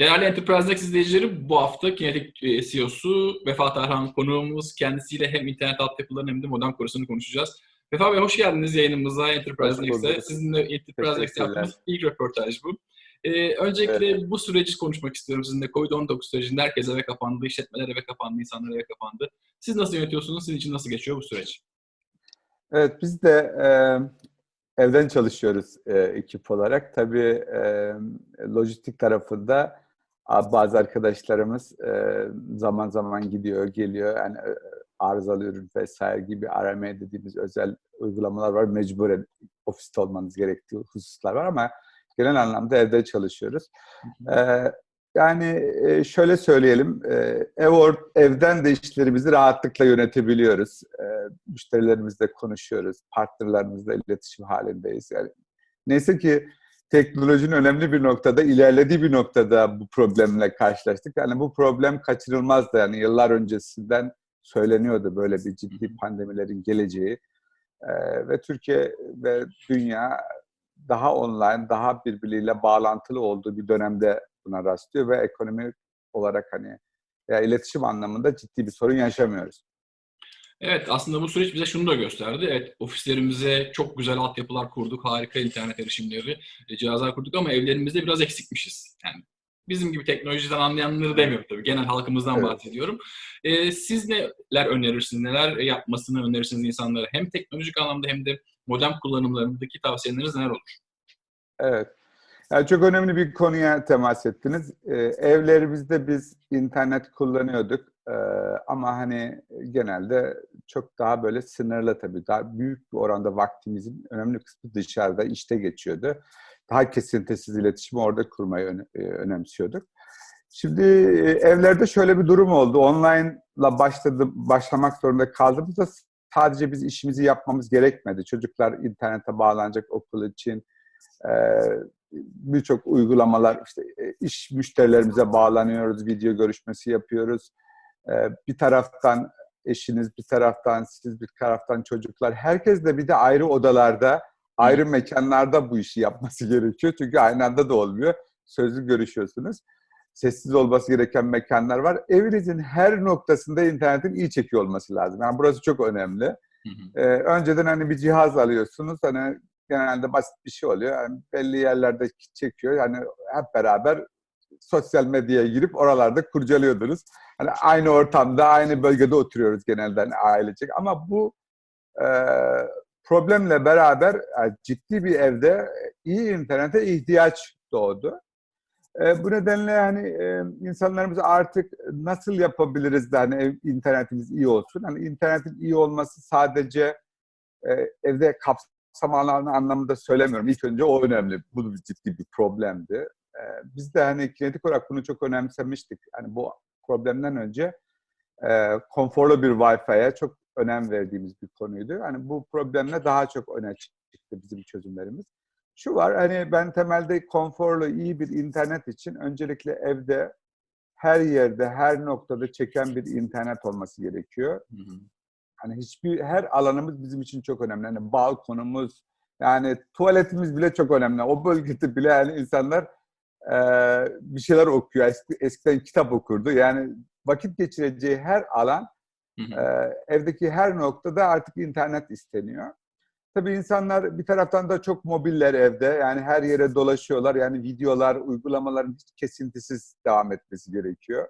Değerli Enterprise'deki izleyicileri bu hafta Kinetic e, CEO'su Vefa Tarhan konuğumuz. Kendisiyle hem internet altyapılarını hem de modem konusunu konuşacağız. Vefa Bey hoş geldiniz yayınımıza Enterprise Next'e. Sizinle Enterprise Next Teşekkürler. yaptığımız ilk röportaj bu. Ee, öncelikle bu süreci konuşmak istiyorum sizinle. Covid-19 sürecinde herkes eve kapandı, işletmeler eve kapandı, insanlar eve kapandı. Siz nasıl yönetiyorsunuz? Sizin için nasıl geçiyor bu süreç? Evet, biz de e, evden çalışıyoruz e, ekip olarak. Tabii e, lojistik tarafında bazı arkadaşlarımız e, zaman zaman gidiyor, geliyor. Yani e, arızalı ürün vesaire gibi RMA dediğimiz özel uygulamalar var. Mecburen ofiste olmanız gerektiği hususlar var ama genel anlamda evde çalışıyoruz. E, yani e, şöyle söyleyelim, e, ev or- evden de işlerimizi rahatlıkla yönetebiliyoruz. E, müşterilerimizle konuşuyoruz, partnerlerimizle iletişim halindeyiz. Yani neyse ki teknolojinin önemli bir noktada, ilerlediği bir noktada bu problemle karşılaştık. Yani bu problem kaçırılmazdı. Yani yıllar öncesinden söyleniyordu böyle bir ciddi pandemilerin geleceği. E, ve Türkiye ve dünya daha online, daha birbiriyle bağlantılı olduğu bir dönemde buna rastlıyor ve ekonomik olarak hani ya iletişim anlamında ciddi bir sorun yaşamıyoruz. Evet aslında bu süreç bize şunu da gösterdi. Evet ofislerimize çok güzel altyapılar kurduk. Harika internet erişimleri, e, cihazlar kurduk ama evlerimizde biraz eksikmişiz. Yani bizim gibi teknolojiden anlayanları demiyorum tabii. Genel halkımızdan Evet. bahsediyorum. Ee, siz neler önerirsiniz? Neler yapmasını önerirsiniz insanlara? Hem teknolojik anlamda hem de modem kullanımlarındaki tavsiyeleriniz neler olur? Evet. Yani çok önemli bir konuya temas ettiniz. Ee, evlerimizde biz internet kullanıyorduk Ee, ama hani genelde çok daha böyle sınırlı tabii. Daha büyük bir oranda vaktimizin önemli kısmı dışarıda, işte geçiyordu. Daha kesintisiz iletişimi orada kurmayı öne- e, önemsiyorduk. Şimdi e, evlerde şöyle bir durum oldu. Online'la başladı, başlamak zorunda kaldığımızda sadece biz işimizi yapmamız gerekmedi. Çocuklar internete bağlanacak okul için, ee, birçok uygulamalar işte e, iş müşterilerimize bağlanıyoruz, video görüşmesi yapıyoruz. Ee, bir taraftan eşiniz, bir taraftan siz, bir taraftan çocuklar. Herkes de bir de ayrı odalarda, ayrı mekanlarda bu işi yapması gerekiyor. Çünkü aynı anda da olmuyor. Sözlü görüşüyorsunuz. Sessiz olması gereken mekanlar var. Evinizin her noktasında internetin iyi çekiyor olması lazım. Yani burası çok önemli. Hı hı. Ee, önceden hani bir cihaz alıyorsunuz. Hani genelde basit bir şey oluyor. Yani belli yerlerde çekiyor. Yani hep beraber sosyal medyaya girip oralarda kurcalıyordunuz. Hani aynı ortamda, aynı bölgede oturuyoruz genelde hani ailecek. Ama bu e, problemle beraber e, ciddi bir evde iyi internete ihtiyaç doğdu. E, bu nedenle hani e, insanlarımız artık nasıl yapabiliriz de hani ev, internetimiz iyi olsun. Hani internetin iyi olması sadece e, evde kapsam alanı anlamında söylemiyorum. İlk önce o önemli. Bu ciddi bir problemdi. E, biz de hani kinetik olarak bunu çok önemsemiştik. Hani bu problemden önce e, konforlu bir Wi-Fi'ye çok önem verdiğimiz bir konuydu. Hani bu problemle daha çok öne çıktı bizim çözümlerimiz. Şu var hani ben temelde konforlu iyi bir internet için öncelikle evde her yerde her noktada çeken bir internet olması gerekiyor. Hı hı. Hani hiçbir her alanımız bizim için çok önemli. Hani balkonumuz, yani tuvaletimiz bile çok önemli. O bölgede bile yani insanlar e, bir şeyler okuyor. Eski, eskiden kitap okurdu. Yani vakit geçireceği her alan, Hı hı. e, evdeki her noktada artık internet isteniyor. Tabii insanlar bir taraftan da çok mobiller evde. Yani her yere dolaşıyorlar. Yani videolar, uygulamaların hiç kesintisiz devam etmesi gerekiyor.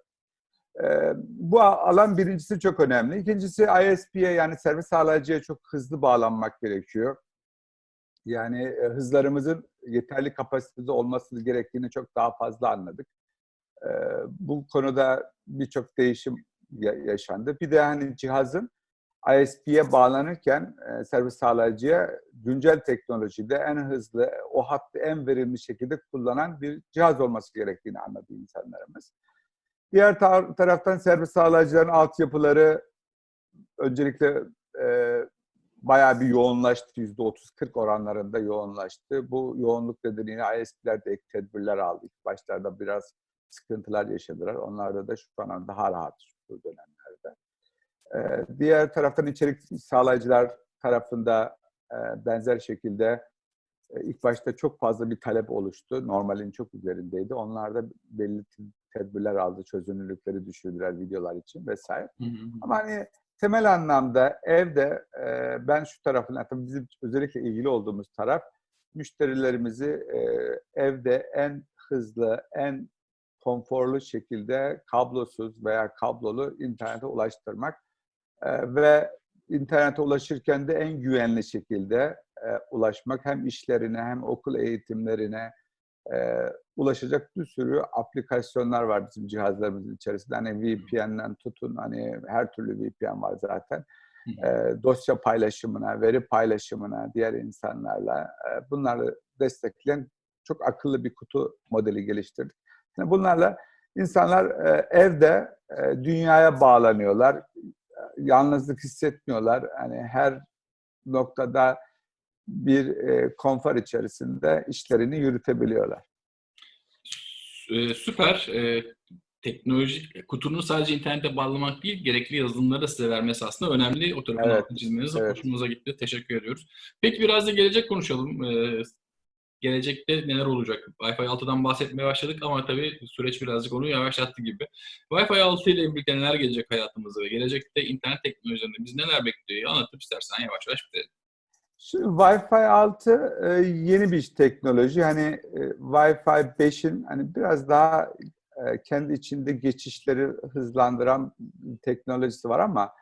Ee, bu alan birincisi çok önemli. İkincisi ISP'ye yani servis sağlayıcıya çok hızlı bağlanmak gerekiyor. Yani e, hızlarımızın yeterli kapasitede olması gerektiğini çok daha fazla anladık. Ee, bu konuda birçok değişim ya- yaşandı. Bir de hani cihazın ISP'ye bağlanırken e, servis sağlayıcıya güncel teknolojide en hızlı, o hattı en verimli şekilde kullanan bir cihaz olması gerektiğini anladı insanlarımız. Diğer tar- taraftan servis sağlayıcıların altyapıları öncelikle e, bayağı bir yoğunlaştı. %30-40 oranlarında yoğunlaştı. Bu yoğunluk nedeniyle ISP'ler de ek tedbirler aldı. İlk başlarda biraz sıkıntılar yaşadılar. Onlarda da şu an daha rahat bu dönemlerde. Ee, diğer taraftan içerik sağlayıcılar tarafında e, benzer şekilde e, ilk başta çok fazla bir talep oluştu. Normalin çok üzerindeydi. Onlar da belli tedbirler aldı. Çözünürlükleri düşürdüler videolar için vesaire. Hı hı. Ama hani temel anlamda evde e, ben şu tarafına tabii bizim özellikle ilgili olduğumuz taraf müşterilerimizi e, evde en hızlı, en konforlu şekilde kablosuz veya kablolu internete ulaştırmak E, ve internete ulaşırken de en güvenli şekilde e, ulaşmak hem işlerine hem okul eğitimlerine e, ulaşacak bir sürü aplikasyonlar var bizim cihazlarımızın içerisinde. Hani VPN'den tutun hani her türlü VPN var zaten. E, dosya paylaşımına, veri paylaşımına diğer insanlarla e, bunları destekleyen çok akıllı bir kutu modeli geliştirdik. Yani bunlarla insanlar e, evde e, dünyaya bağlanıyorlar. Yalnızlık hissetmiyorlar. Hani her noktada bir e, konfor içerisinde işlerini yürütebiliyorlar. Ee, süper. Ee, teknolojik kutunun sadece internete bağlamak değil, gerekli yazılımları da size vermesi aslında önemli. O tarafın Evet, altını çizmeniz evet. hoşumuza gitti. Teşekkür ediyoruz. Peki biraz da gelecek konuşalım. Ee, gelecekte neler olacak? Wi-Fi 6'dan bahsetmeye başladık ama tabii süreç birazcık onu yavaşlattı gibi. Wi-Fi 6 ile birlikte neler gelecek hayatımıza ve gelecekte internet teknolojilerinde biz neler bekliyor? Anlatıp istersen yavaş yavaş bitirelim. Şimdi Wi-Fi 6 e, yeni bir teknoloji. Hani e, Wi-Fi 5'in hani biraz daha e, kendi içinde geçişleri hızlandıran bir teknolojisi var ama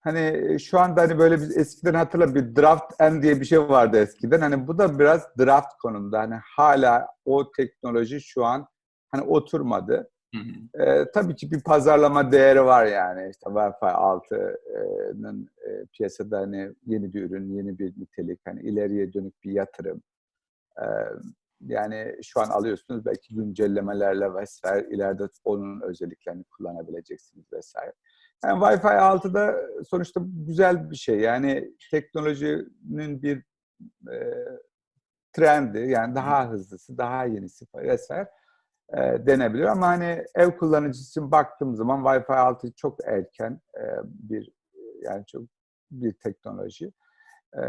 hani şu anda hani böyle biz eskiden hatırla bir draft N diye bir şey vardı eskiden. Hani bu da biraz draft konumda. Hani hala o teknoloji şu an hani oturmadı. Hı hı. E, tabii ki bir pazarlama değeri var yani. İşte Wi-Fi 6'nın e, piyasada hani yeni bir ürün, yeni bir nitelik, hani ileriye dönük bir yatırım. E, yani şu an alıyorsunuz belki güncellemelerle vesaire ileride onun özelliklerini kullanabileceksiniz vesaire. Yani Wi-Fi 6'da sonuçta güzel bir şey. Yani teknolojinin bir e, trendi yani daha hızlısı, daha yenisi vesaire e, denebilir. Ama hani ev kullanıcısı için baktığım zaman Wi-Fi 6 çok erken e, bir yani çok bir teknoloji. E,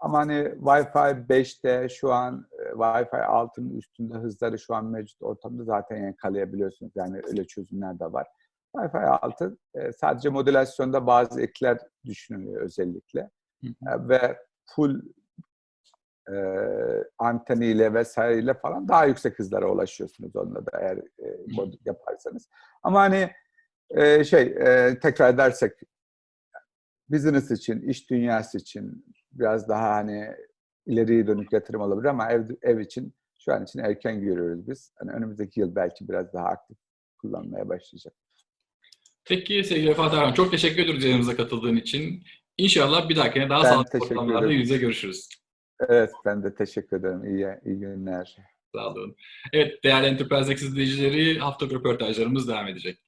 ama hani Wi-Fi 5'te şu an e, Wi-Fi 6'nın üstünde hızları şu an mevcut ortamda zaten yakalayabiliyorsunuz. Yani öyle çözümler de var. Wi-Fi 6 e, sadece modülasyonda bazı ekler düşünülüyor özellikle. Hı E, ve full e, anteniyle vesaireyle falan daha yüksek hızlara ulaşıyorsunuz onunla da eğer e, mod yaparsanız. Ama hani e, şey e, tekrar edersek business için, iş dünyası için biraz daha hani ileriye dönük yatırım olabilir ama ev, ev için şu an için erken görüyoruz biz. Hani önümüzdeki yıl belki biraz daha aktif kullanmaya başlayacak. Peki sevgili Fatih Arhan, çok teşekkür ediyoruz yayınımıza katıldığın için. İnşallah bir dahakine daha Ben sağlıklı yüz yüze görüşürüz. Evet ben de teşekkür ederim. İyi, iyi günler. Sağ olun. Evet değerli Enterprise Access izleyicileri hafta röportajlarımız devam edecek.